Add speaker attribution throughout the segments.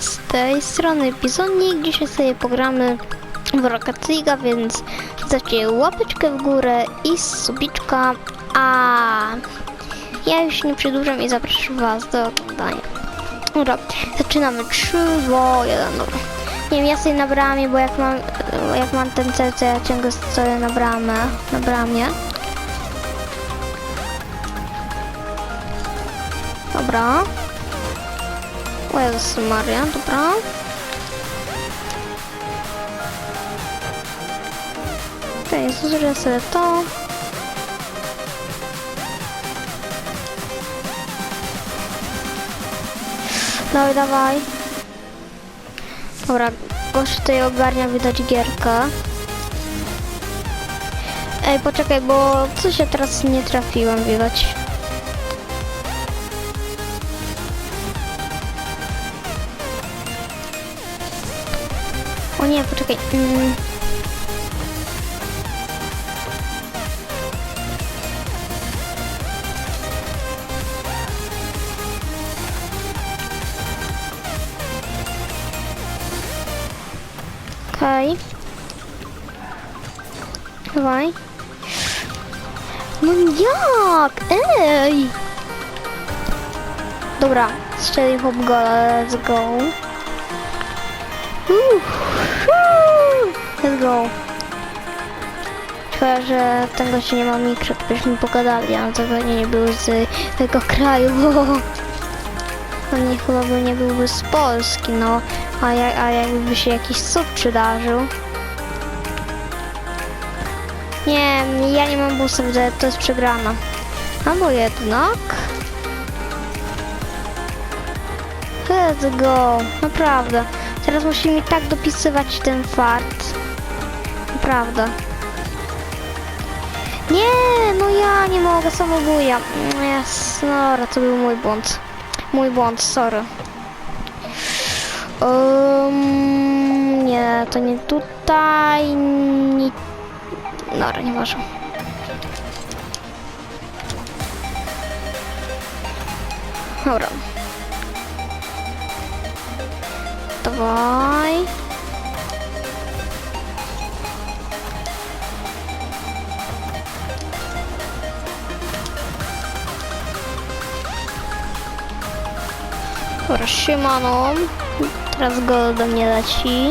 Speaker 1: z tej strony Bizonik. Dzisiaj sobie pogramy w Rocket League, więc dajcie łapeczkę w górę i subiczka. A ja już nie przedłużam i zapraszam Was do oglądania. Dobra, zaczynamy 3, 2, 1, dobra. Nie wiem, ja sobie na bramie, bo jak mam, jak mam ten cel, to ja ciągle stoję na bramę, na bramie. Dobra. O Jezus Maria, dobra. Okej, okay, zużyję sobie to. Dawaj, dawaj. Dobra, gość tutaj ogarnia widać gierkę. Ej, poczekaj, bo coś ja teraz nie trafiłem, widać. O nie, poczekaj. Mm. Okej. Dawaj. No jak? Ej! Dobra, strzelił hop gola, let's go. Uff. Let's go. Szkoda, że tego się nie ma mikro, byśmy pogadali, a to pewnie nie był z tego kraju, bo pewnie chyba by nie byłby z Polski, no. A, jak, a jakby się jakiś cud przydarzył. Nie, ja nie mam widzę, to jest przegrana. Albo jednak. Let's go, naprawdę. Teraz musimy tak dopisywać ten fart. Naprawdę. Nie, no ja nie mogę, samobuja. Yes, to był mój błąd. Mój błąd, sorry. Um, nie, to nie tutaj. Nie... Dobra, nie może. Dobra. Dawaj. Dobra, siemano. Teraz go do mnie leci.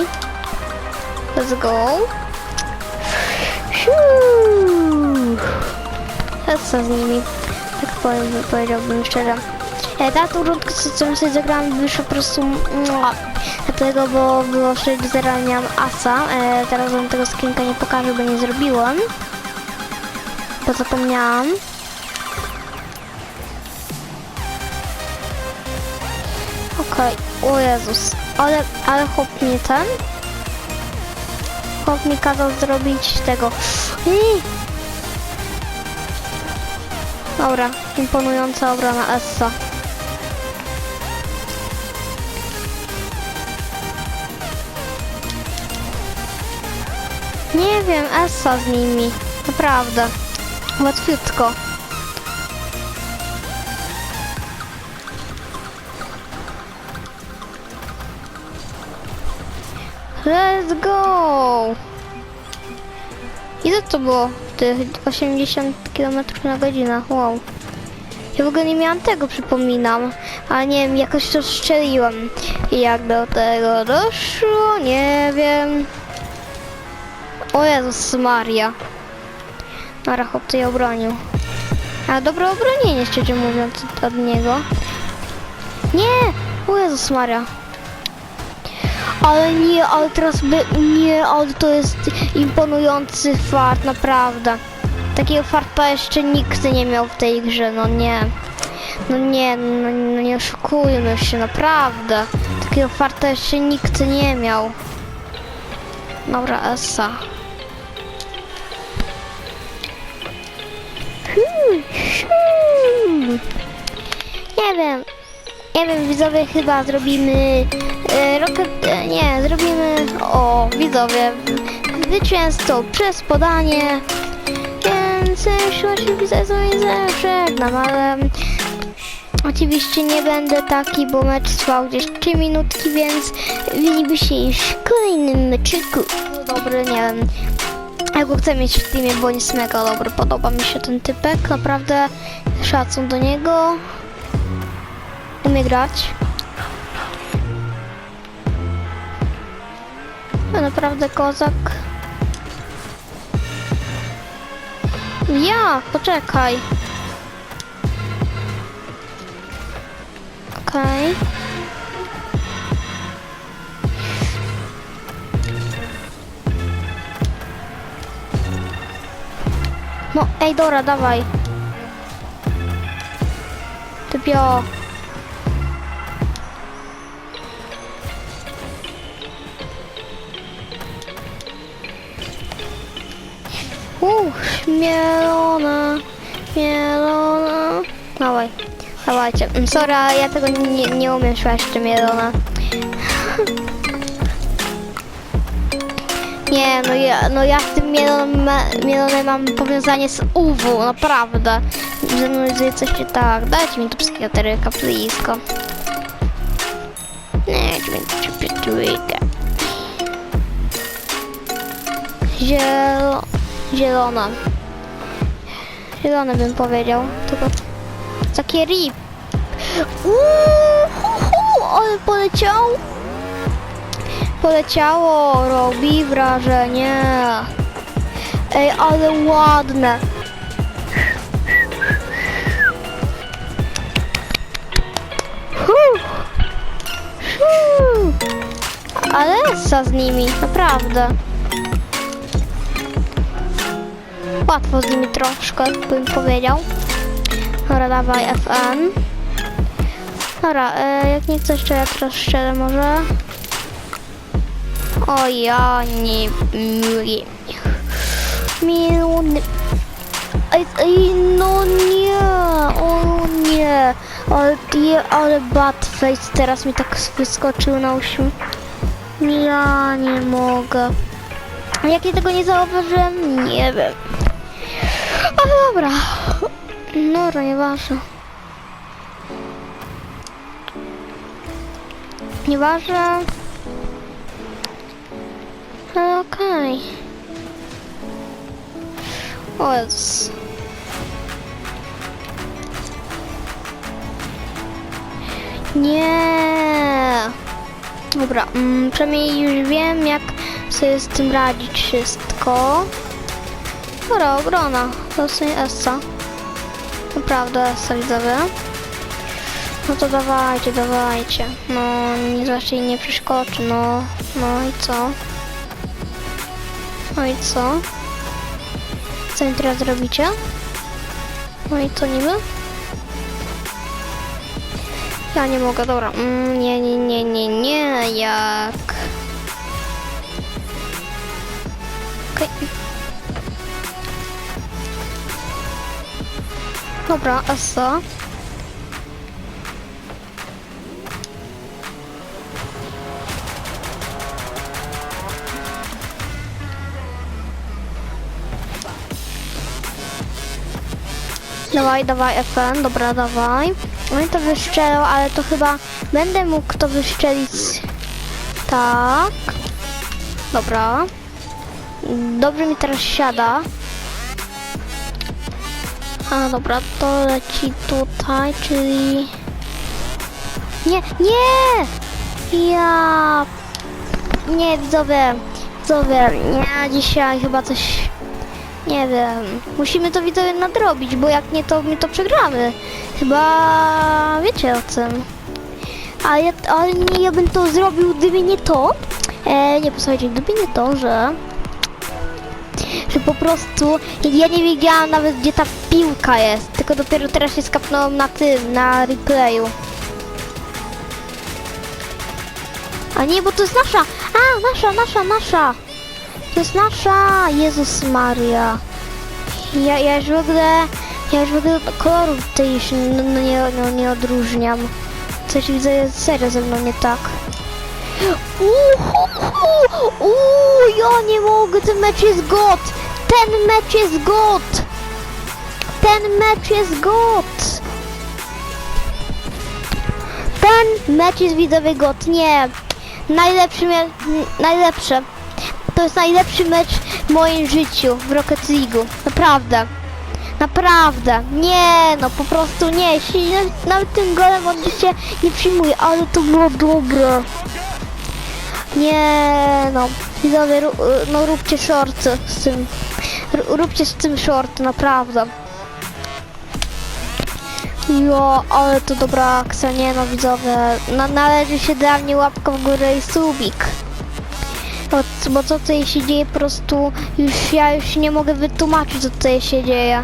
Speaker 1: Let's go. Siu. co z nimi? Tak powiem, powiedziałbym szczerze. E, ta co co sobie zagrałam, wyszła po prostu mua. Dlatego, bo było 6 0 miałam asa. E, teraz wam tego skinka nie pokażę, bo nie zrobiłam. Bo zapomniałam. Okej, o Jezus, ale, ale chłop mnie ten. Chłop mi kazał zrobić tego. Ii. Dobra, imponująca obrona Essa. Nie wiem, Essa z nimi. Naprawdę. Łatwiutko. Let's go! Ile to było? Tych 80 km na godzinę. Wow. Ja w ogóle nie miałam tego, przypominam. Ale nie wiem, jakoś to strzeliłem. I jak do tego doszło, nie wiem. O Jezus Maria. Nara chłop to je obronił. A dobre obronienie, szczerze mówiąc, od niego. Nie! O Jezus Maria. Ale nie, ale teraz by, nie, ale to jest imponujący fart, naprawdę. Takiego farta jeszcze nikt nie miał w tej grze, no nie. No nie, no, no nie oszukujmy się, naprawdę. Takiego farta jeszcze nikt nie miał. Dobra, Essa. Hmm, hmm. Nie wiem. Nie wiem, widzowie, chyba zrobimy e, rocket, e, nie, zrobimy, o, widzowie, zwycięstwo przez podanie, więc właśnie widzowie z wami żegnam, ale Oczywiście nie będę taki, bo mecz trwał gdzieś 3 minutki, więc widzimy się już w kolejnym meczyku. Dobry, nie wiem. Ja go chcę mieć w teamie, bo on jest mega dobry. Podoba mi się ten typek, naprawdę szacun do niego. Umie grać. Naprawdę kozak. Ja, poczekaj. Okej. No, ej, Dora, dawaj. Typio. Uff, mielona, mielona. Dawaj, dawajcie. Mm, Sorry, ja tego nie, nie umiem szłać jeszcze mielona. Nie, no ja, no ja z tym mielonem, mielonem mam powiązanie z UW, naprawdę. Ze mną jest coś nie tak. Dajcie mi tu psychiatryka, blisko. Dajcie mi tu psychiatryka. Zielo... Zielona. Zielone bym powiedział, tylko takie rip. Uuu, ale poleciał. Poleciało, robi wrażenie. Ej, ale ładne. Ale essa z nimi, naprawdę. Łatwo z nimi troszkę, bym powiedział. Dobra, dawaj FN. Dobra, e, jak nie chcesz, to ja teraz może. O ja nie mówię. Miliony. Ej, ej, no nie, o nie. Ale, je, ale Batface teraz mi tak wyskoczył na uśmiech. Ja nie mogę. Jak ja tego nie zauważyłem? Nie wiem. Ale dobra. Dobra, nieważne. Nieważne. Ale okej. O Jezus. Nie. Dobra, mm, przynajmniej już wiem, jak sobie z tym radzić wszystko. Dobra, ogrona. To jest Essa. Naprawdę Essa widzowie. No to dawajcie, dawajcie. No, nic nie przeszkoczy, no. No i co? No i co? Co mi teraz zrobicie? No i co niby? Ja nie mogę, dobra. Mm, nie, nie, nie, nie, nie, jak... Okej. Dobra, a co? Dawaj, dawaj FN, dobra, dawaj. Oni to wyszczelą, ale to chyba będę mógł to wyszczelić. Tak. Dobra. Dobrze mi teraz siada. A dobra, to leci tutaj, czyli... Nie, nie! Ja... Nie, widzowie, widzowie, ja dzisiaj chyba coś... Nie wiem, musimy to widzowie nadrobić, bo jak nie, to my to przegramy. Chyba wiecie o tym. A ja, ale nie, ja bym to zrobił, gdyby nie to. E, nie, posłuchajcie, gdyby nie to, że że po prostu ja nie wiedziałam nawet gdzie ta piłka jest, tylko dopiero teraz się skapnąłem na tym, na replayu. A nie, bo to jest nasza! A, nasza, nasza, nasza! To jest nasza! Jezus Maria. Ja, ja już w ogóle, ja już w ogóle kolorów tej już no, no, nie, no, nie odróżniam. Coś widzę jest serio ze mną nie tak. Uuu, uuu, ja nie mogę, ten mecz jest got! Ten mecz jest got! Ten mecz jest got! Mecz jest widzowy god. Nie. Najlepszy mecz, najlepsze. To jest najlepszy mecz w moim życiu w Rocket League'u. Naprawdę. Naprawdę. Nie, no po prostu nie. Jeśli nawet- nawet tym golem się nie przyjmuje, ale to było dobre. Nie, no. Widzowie, no róbcie shorty z tym. Róbcie z tym shorty, naprawdę. Jo, ale to dobra akcja, nie no widzowie. Na, należy się dla mnie łapka w górę i subik. Bo, bo co tutaj się dzieje po prostu już ja już nie mogę wytłumaczyć co tutaj się dzieje.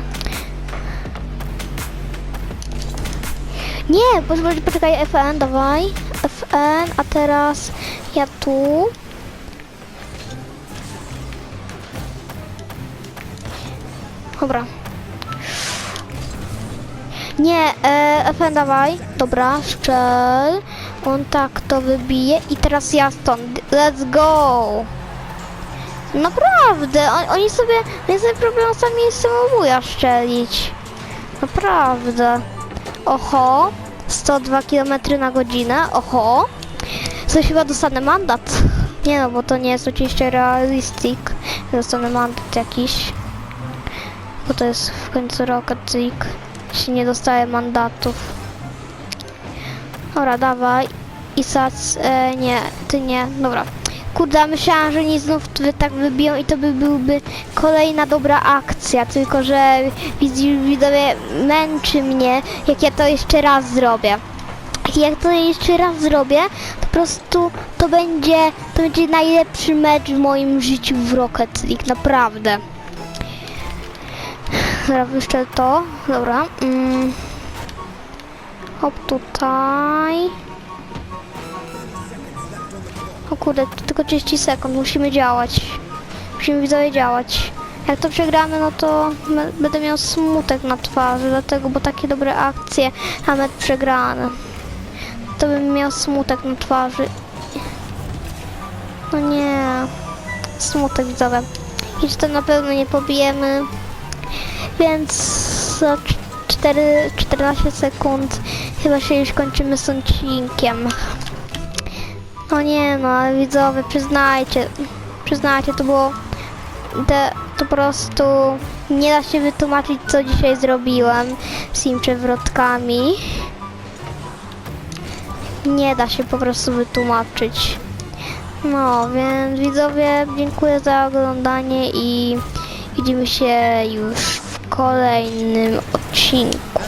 Speaker 1: Nie, poczekaj, poczekaj, FN, dawaj. FN, a teraz ja tu. Dobra. Nie, e, FN dawaj. Dobra, szczel. On tak to wybije i teraz ja stąd. Let's go. Naprawdę, on, oni sobie, oni sobie próbują sami samobuja szczelić. Naprawdę. Oho, 102 km na godzinę, oho. Coś chyba dostanę mandat. Nie no, bo to nie jest oczywiście realistic. Dostanę mandat jakiś. Bo to jest w końcu Rocket League. Jeśli nie dostaję mandatów. Dobra, dawaj. I sac, e, nie, ty nie, dobra. Kurde, myślałam, że nie znów wy tak wybiją i to by byłby kolejna dobra akcja, tylko że widz- widzowie męczy mnie, jak ja to jeszcze raz zrobię. Jak to jeszcze raz zrobię, to po prostu to będzie, to będzie najlepszy mecz w moim życiu w Rocket League, naprawdę. Dobra, jeszcze to, dobra. Mm. Hop tutaj. O kurde, to tylko 30 sekund, musimy działać. Musimy widzowie działać. Jak to przegramy, no to będę miał smutek na twarzy, dlatego, bo takie dobre akcje, a mecz przegrany. To bym miał smutek na twarzy. No nie. Smutek widzowie. I to na pewno nie pobijemy. Więc za cz- 4, 14 sekund chyba się już kończymy z odcinkiem. No nie no, widzowie, przyznajcie, przyznajcie, to było, te, to po prostu nie da się wytłumaczyć, co dzisiaj zrobiłem z tymi przewrotkami. Nie da się po prostu wytłumaczyć. No, więc widzowie, dziękuję za oglądanie i widzimy się już w kolejnym odcinku.